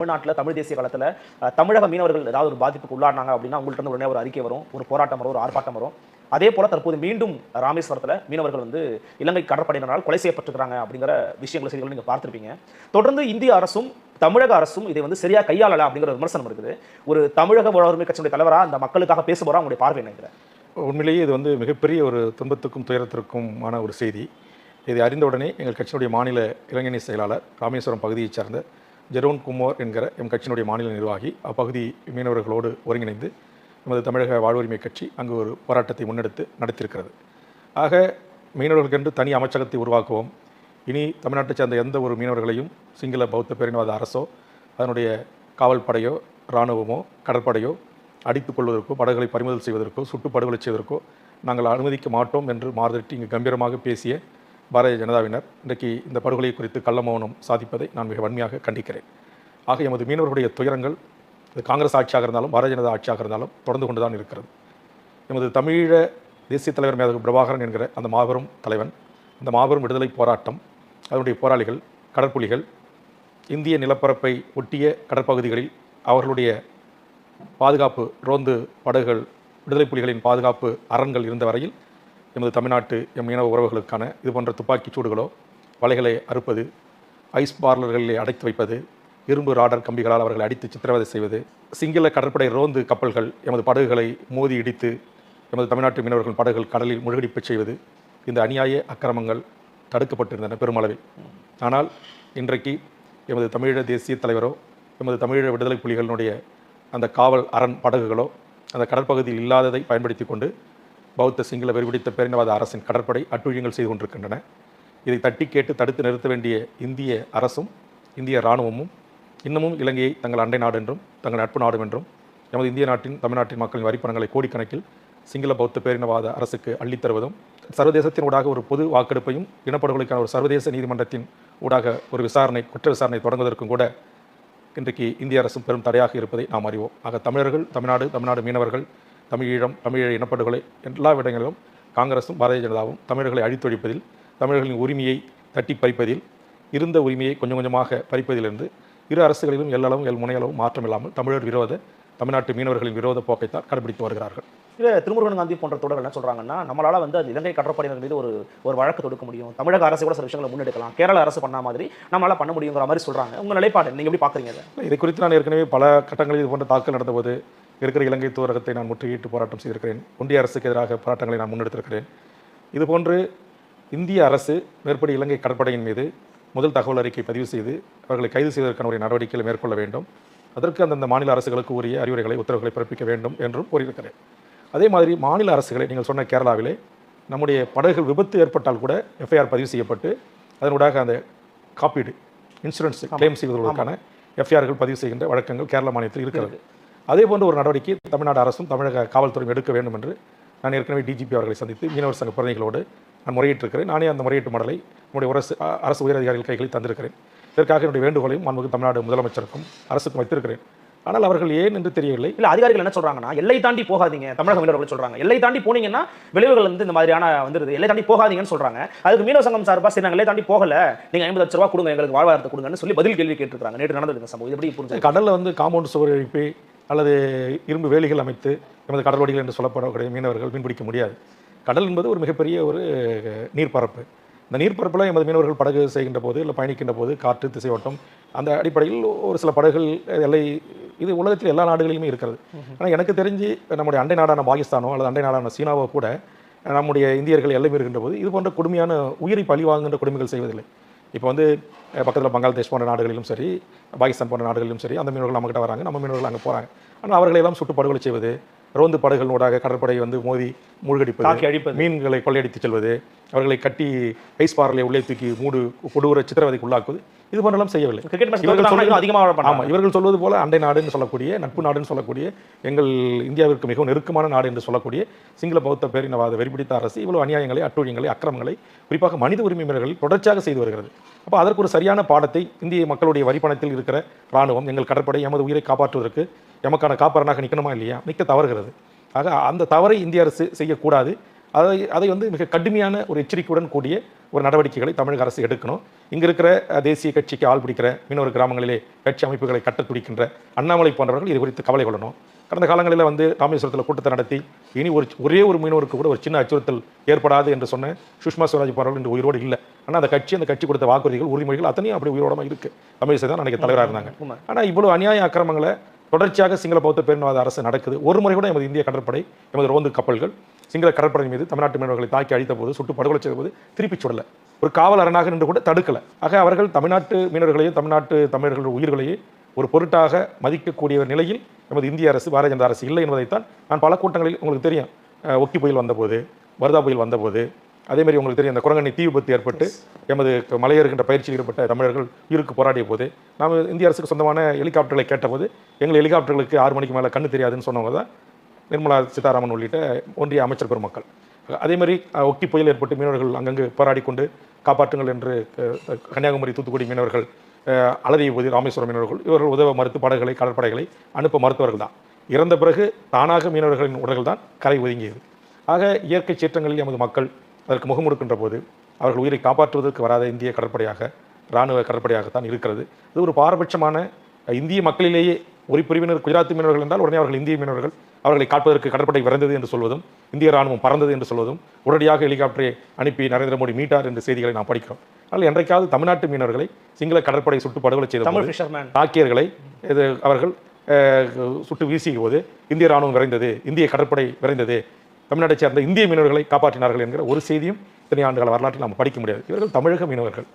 தமிழ்நாட்டில் தமிழ் தேசிய காலத்தில் தமிழக மீனவர்கள் ஏதாவது ஒரு பாதிப்புக்கு உள்ளாடினாங்க அப்படின்னா உங்கள்கிட்ட உடனே ஒரு அறிக்கை வரும் ஒரு போராட்டம் வரும் ஒரு ஆர்ப்பாட்டம் வரும். அதே போல தற்போது மீண்டும் ராமேஸ்வரத்தில் மீனவர்கள் வந்து இலங்கை கடற்படையினரால் கொலை செய்யப்பட்டிருக்கிறாங்க அப்படிங்கிற விஷயங்களை செய்திகள் நீங்கள் பார்த்துருப்பீங்க. தொடர்ந்து இந்திய அரசும் தமிழக அரசும் இதை வந்து சரியாக கையாளல அப்படிங்கிற விமர்சனம் இருக்குது. ஒரு தமிழக உரிமை கட்சியுடைய தலைவராக அந்த மக்களுக்காக பேசுபவரா உங்களுடைய பார்வை நினைக்கிறேன் உண்மையிலேயே இது வந்து மிகப்பெரிய ஒரு துன்பத்துக்கும் துயரத்திற்குமான ஒரு செய்தி. இதை அறிந்தவுடனே எங்கள் கட்சியினுடைய மாநில இளைஞரணி செயலாளர் ராமேஸ்வரம் பகுதியைச் சார்ந்த ஜெரோன் குமார் என்கிற எம் கட்சியினுடைய மாநில நிர்வாகி அப்பகுதி மீனவர்களோடு ஒருங்கிணைந்து நமது தமிழக வாழ்வுரிமை கட்சி அங்கு ஒரு போராட்டத்தை முன்னெடுத்து நடத்தியிருக்கிறது. ஆக மீனவர்களுக்கென்று தனி அமைச்சகத்தை உருவாக்குவோம். இனி தமிழ்நாட்டை சேர்ந்த எந்த ஒரு மீனவர்களையும் சிங்கள பௌத்த பேரினவாத அரசோ அதனுடைய காவல் படையோ இராணுவமோ கடற்படையோ அடித்துக் கொள்வதற்கோ படகுகளை பறிமுதல் செய்வதற்கோ சுட்டு படுகொலை செய்வதற்கோ நாங்கள் அனுமதிக்க மாட்டோம் என்று மாறுதட்டி இங்கு கம்பீரமாக பேசிய பாரதிய ஜனதாவினர் இன்றைக்கு இந்த படுகொலை குறித்து கள்ள மௌனம் சாதிப்பதை நான் மிக வன்மையாக கண்டிக்கிறேன். ஆக எமது மீனவர்களுடைய துயரங்கள் இது காங்கிரஸ் ஆட்சியாக இருந்தாலும் பாரதிய ஜனதா ஆட்சியாக இருந்தாலும் தொடர்ந்து கொண்டு தான் இருக்கிறது. எமது தமிழீழ தேசிய தலைவர் மேதகு பிரபாகரன் என்கிற அந்த மாபெரும் தலைவன் அந்த மாபெரும் விடுதலை போராட்டம் அதனுடைய போராளிகள் கடற்புலிகள் இந்திய நிலப்பரப்பை ஒட்டிய கடற்பகுதிகளில் அவர்களுடைய பாதுகாப்பு ரோந்து படகுகள் விடுதலை புலிகளின் பாதுகாப்பு அரண்கள் இருந்த வரையில் எமது தமிழ்நாட்டு எம் இனவ உறவுகளுக்கான இது போன்ற துப்பாக்கிச் சூடுகளோ வலைகளை அறுப்பது ஐஸ் பார்லர்களில் அடைத்து வைப்பது இரும்பு ராடர் கம்பிகளால் அவர்களை அடித்து சித்திரவதை செய்வது சிங்கள கடற்படை ரோந்து கப்பல்கள் எமது படகுகளை மோதி இடித்து எமது தமிழ்நாட்டு மீனவர்கள் படகுகள் கடலில் முழுகடிப்பு செய்வது இந்த அநியாய அக்கிரமங்கள் தடுக்கப்பட்டிருந்தன பெருமளவில். ஆனால் இன்றைக்கு எமது தமிழீழ தேசிய தலைவரோ எமது தமிழீழ விடுதலை புலிகளினுடைய அந்த காவல் அரண் படகுகளோ அந்த கடற்பகுதியில் இல்லாததை பயன்படுத்தி கொண்டு பௌத்த சிங்கள வெறிபிடித்த பேரினவாத அரசின் கடற்படை அட்டுழியங்கள் செய்து கொண்டிருக்கின்றன. இதை தட்டி கேட்டு தடுத்து நிறுத்த வேண்டிய இந்திய அரசும் இந்திய இராணுவமும் இன்னமும் இலங்கையை தங்கள் அண்டை நாடு என்றும் தங்கள் நட்பு நாடும் என்றும் எமது இந்திய நாட்டின் தமிழ்நாட்டின் மக்களின் வரிப்பணங்களை கோடிக்கணக்கில் சிங்கள பௌத்த பேரினவாத அரசுக்கு அள்ளித் தருவதும் சர்வதேசத்தின் ஊடாக ஒரு பொது வாக்கெடுப்பையும் இனப்படுகொலைக்கான ஒரு சர்வதேச நீதிமன்றத்தின் ஊடாக ஒரு விசாரணை குற்ற விசாரணை தொடங்குவதற்கும் கூட இன்றைக்கு இந்திய அரசும் பெரும் தடையாக இருப்பதை நாம் அறிவோம். ஆக தமிழர்கள் தமிழ்நாடு தமிழ்நாடு மீனவர்கள் தமிழீழம் தமிழீழ இனப்படுகொலை எல்லா இடங்களிலும் காங்கிரசும் பாரதிய ஜனதாவும் தமிழர்களை அழித்தொழிப்பதில் தமிழர்களின் உரிமையை தட்டி பறிப்பதில் இருந்த உரிமையை கொஞ்சம் கொஞ்சமாக பறிப்பதிலிருந்து இரு அரசுகளிலும் எல்லளவும் எல் முனையளவும் மாற்றம் இல்லாமல் தமிழர் விரோத தமிழ்நாட்டு மீனவர்களின் விரோத போக்கைத்தான் கடைபிடித்து வருகிறார்கள். இல்லை திருமுருகன் காந்தி போன்ற தொடர்கள் என்ன சொல்றாங்கன்னா நம்மளால வந்து அந்த இலங்கை கடற்படையினர் மீது ஒரு ஒரு வழக்கு தொடுக்க முடியும். தமிழக அரசு கூட சில விஷயங்களை முன்னெடுக்கலாம். கேரள அரசு பண்ண மாதிரி நம்மளால பண்ண முடியுங்கிற மாதிரி சொல்றாங்க. உங்க நிலைப்பாடு நீங்க எப்படி பாக்குறீங்க அதை? இதை குறித்து நான் ஏற்கனவே பல கட்டங்களில் இது போன்ற தாக்கல் நடந்தபோது இருக்கிற இலங்கை தூரகத்தை நான் முற்றுகையிட்டு போராட்டம் செய்திருக்கிறேன். ஒன்றிய அரசுக்கு எதிராக போராட்டங்களை நான் முன்னெடுத்திருக்கிறேன். இதுபோன்று இந்திய அரசு மேற்படி இலங்கை கடற்படையின் மீது முதல் தகவல் அறிக்கை பதிவு செய்து அவர்களை கைது செய்வதற்கான ஒரு நடவடிக்கைகளை மேற்கொள்ள வேண்டும். அதற்கு அந்தந்த மாநில அரசுகளுக்கு உரிய அறிவுரைகளை உத்தரவுகளை பிறப்பிக்க வேண்டும் என்றும் கூறியிருக்கிறேன் அதே மாதிரி மாநில அரசுகளை நீங்கள் சொன்ன கேரளாவிலே நம்முடைய படகுகள் விபத்து ஏற்பட்டால் கூட எஃப்ஐஆர் பதிவு செய்யப்பட்டு அதனூடாக அந்த காப்பீடு இன்சூரன்ஸ் கிளைம் செய்வதற்கான எஃப்ஐஆர்கள் பதிவு செய்கின்ற வழக்கங்கள் கேரள மாநிலத்தில் இருக்கிறது. அதே போன்ற ஒரு நடவடிக்கை தமிழ்நாடு அரசும் தமிழக காவல்துறையும் எடுக்க வேண்டும் என்று நான் ஏற்கனவே டிஜிபி அவர்களை சந்தித்து மீனவர் சங்க பிரதிநிதிகளோடு நான் முறையிட்டிருக்கிறேன். நானே அந்த முறையீட்டு மடலை நம்முடைய அரசு அரசு உயரதிகாரிகள் கைகளில் தந்திருக்கிறேன். இதற்காக என்னுடைய வேண்டுகோளையும் மாண்புமிகு தமிழ்நாடு முதலமைச்சருக்கும் அரசுக்கும் வைத்திருக்கிறேன். ஆனால் அவர்கள் ஏன் என்று தெரியவில்லை. இல்ல அதிகாரிகள் என்ன சொல்றாங்கன்னா எல்லை தாண்டி போகாதீங்க தமிழக மீனவர்கள் சொல்றாங்க. எல்லை தாண்டி போனீங்கன்னா விளைவுகள் வந்து இந்த மாதிரியான வந்துருது. எல்லை தாண்டி போகாதீங்கன்னு சொல்றாங்க. அதுக்கு மீனவ சங்கம் சார்பா சரி எல்லை தாண்டி போகல. நீங்க ஐம்பது லட்ச ரூபா கொடுங்க எங்களுக்கு வாழ்வாதாரத்தை கொடுங்கன்னு சொல்லி பதில் கேள்வி கேட்டிருக்காங்க நேற்று நடந்தது இந்த சம்பவம். எப்படி புரிஞ்சு கடலில் வந்து காம்பவுண்ட் சுவர் எழுப்பி அல்லது இரும்பு வேலிகள் அமைத்து எமது கடலோடிகள் என்று சொல்லப்படக்கூடிய மீனவர்கள் மீன்பிடிக்க முடியாது. கடல் என்பது ஒரு மிகப்பெரிய ஒரு நீர்ப்பரப்பு. இந்த நீர்ப்பரப்பில் எமது மீனவர்கள் படகு செய்கின்ற போது இல்லை பயணிக்கின்ற போது காற்று திசையோட்டம் அந்த அடிப்படையில் ஒரு சில படகுகள் எல்லை இது உலகத்தில் எல்லா நாடுகளிலுமே இருக்கிறது. ஆனால் எனக்கு தெரிஞ்சு நம்முடைய அண்டை நாடான பாகிஸ்தானோ அல்லது அண்டை நாடான சீனாவோ கூட நம்முடைய இந்தியர்கள் எல்லை மீறுகின்ற போது இது போன்ற கொடுமையான உயிரை பழி வாங்குகின்ற கொடுமைகள் செய்வதில்லை. இப்போ வந்து பக்கத்தில் பங்களாதேஷ் போன்ற நாடுகளிலும் சரி பாகிஸ்தான் போன்ற நாடுகளிலும் சரி அந்த மீனவர்கள் நம்மகிட்ட வராங்க நம்ம மீனவர்கள் அங்கே போகிறாங்க ஆனால் அவர்களையெல்லாம் சுட்டு படுகொலை செய்வது ரோந்து படகுகளூடாக கடற்படை வந்து மோதி மூழ்கடிப்பது அழிப்பது. மீன்களை கொள்ளையடித்து செல்வது அவர்களை கட்டி ஐஸ் பார்லை உள்ளே தூக்கி மூடு கொடூர சித்திரவதைக்கு உள்ளாக்குவது இது போன்றெல்லாம் செய்யவில்லை. இவர்கள் அதிகமாக இவர்கள் சொல்வது போல அண்டை நாடுன்னு சொல்லக்கூடிய நட்பு நாடுன்னு சொல்லக்கூடிய எங்கள் இந்தியாவிற்கு மிகவும் நெருக்கமான நாடு என்று சொல்லக்கூடிய சிங்கள பௌத்த பேரினவாத வெறிபிடித்த அரசு இவ்வளவு அநியாயங்களை அட்டூழியங்களை அக்கிரமங்களை குறிப்பாக மனித உரிமை மீறல்களில் தொடர்ச்சியாக செய்து வருகிறது. அப்போ அதற்கு ஒரு சரியான பாடத்தை இந்திய மக்களுடைய வரிப்பணத்தில் இருக்கிற ராணுவம் எங்கள் கடற்படை எமது உயிரை காப்பாற்றுவதற்கு எமக்கான காப்பரனாக நிற்கணுமா இல்லையா? நிற்க தவறுகிறது. ஆக அந்த தவறை இந்திய அரசு செய்யக்கூடாது. அதை அதை வந்து மிக கடுமையான ஒரு எச்சரிக்கையுடன் கூடிய ஒரு நடவடிக்கைகளை தமிழக அரசு எடுக்கணும். இங்க இருக்கிற தேசிய கட்சிக்கு ஆள் பிடிக்கிற மீனவர் கிராமங்களிலே கட்சி அமைப்புகளை கட்ட துடிக்கின்ற அண்ணாமலை போன்றவர்கள் இது குறித்து கவலை கொள்ளணும். கடந்த காலங்களில் வந்து ராமேஸ்வரத்தில் கூட்டத்தை நடத்தி இனி ஒரு ஒரே ஒரு மீனவருக்கு கூட ஒரு சின்ன அச்சுறுத்தல் ஏற்படாது என்று சொன்ன சுஷ்மா ஸ்வராஜ் போன்றவர்கள் இன்று உயிரோடு இல்லை. ஆனால் அந்த கட்சி அந்த கட்சி கொடுத்த வாக்குறுதிகள் உறுதிமொழிகள் அத்தனையும் அப்படி உயிரோடமா இருக்கு. தமிழிசை தான் அன்றைக்கி தலைவராக இருந்தாங்க. ஆனால் இவ்வளவு அநியாய அக்கிரமங்களை தொடர்ச்சியாக சிங்கள பௌத்த பேரினவாத அரசு நடக்குது. ஒரு முறை கூட எமது இந்திய கடற்படை எமது ரோந்து கப்பல்கள் சிங்கள கடற்படை மீது தமிழ்நாட்டு மீனவர்களை தாக்கி அழித்த போது சுட்டு படுகொலை செய்த போது திருப்பி சுடல. ஒரு காவல் அரணாக நின்று கூட தடுக்கல. ஆக அவர்கள் தமிழ்நாட்டு மீனவர்களையும் தமிழ்நாட்டு தமிழர்களுடைய உயிர்களையே ஒரு பொருட்டாக மதிக்கக்கூடிய ஒரு நிலையில் நமது இந்திய அரசு பாரதிய ஜனதா அரசு இல்லை என்பதைத்தான் நான் பல கூட்டங்களில் உங்களுக்கு தெரியும். ஒக்கி புயல் வந்தபோது வருதா புயல் வந்தபோது அதே மாதிரி உங்களுக்கு தெரியும் இந்த குரங்கணி தீ விபத்து ஏற்பட்டு எமது மலையேறுகின்ற பயிற்சியில் ஈடுபட்ட தமிழர்கள் உயிருக்கு போராடிய போது நாம் இந்திய அரசுக்கு சொந்தமான ஹெலிகாப்டர்களை கேட்டபோது எங்கள் ஹெலிகாப்டர்களுக்கு ஆறு மணிக்கு மேலே கண்ணு தெரியாதுன்னு சொன்னவங்க தான் நிர்மலா சீதாராமன் உள்ளிட்ட ஒன்றிய அமைச்சர் பெருமக்கள். அதே மாதிரி ஒக்கி புயல் ஏற்பட்டு மீனவர்கள் அங்கங்கு போராடி கொண்டு காப்பாற்றுங்கள் என்று கன்னியாகுமரி தூத்துக்குடி மீனவர்கள் அஹ், அலறிய போது ராமேஸ்வரம் மீனவர்கள் இவர்கள் உதவ மறுத்து படகுகளை கடற்படைகளை அனுப்ப மறுத்தவர்கள் தான். இறந்த பிறகு தானாக மீனவர்களின் உடல்கள் தான் கரை ஒதுங்கியது. ஆக இயற்கை சீற்றங்களில் எமது மக்கள் அதற்கு முகம் கொடுக்கின்ற போது அவர்கள் உயிரை காப்பாற்றுவதற்கு வராத இந்திய கடற்படையாக இராணுவ கடற்படையாகத்தான் இருக்கிறது. இது ஒரு பாரபட்சமான இந்திய மக்களிலேயே ஒரு பிரிவினர் குஜராத்தி மீனவர்கள் என்றால் உடனே அவர்கள் இந்திய மீனவர்கள் அவர்களை காப்பதற்கு கடற்படை விரைந்தது என்று சொல்வதும் இந்திய ராணுவம் பறந்தது என்று சொல்வதும் உடனடியாக ஹெலிகாப்டரை அனுப்பி நரேந்திர மோடி மீட்டார் என்ற செய்திகளை நாம் படிக்கிறோம். ஆனால் என்றைக்காவது தமிழ்நாட்டு மீனவர்களை சிங்கள கடற்படை சுட்டு படுகொலை செய்த தாக்கியர்களை இது அவர்கள் சுட்டு வீசிய போது இந்திய ராணுவம் விரைந்தது இந்திய கடற்படை விரைந்தது தமிழ்நாட்டை சேர்ந்த இந்திய மீனவர்களை காப்பாற்றினார்கள் என்கிற ஒரு செய்தியும் இத்தனை ஆண்டுகால வரலாற்றில் நாம் படிக்க முடியாது. இவர்கள் தமிழக மீனவர்கள்.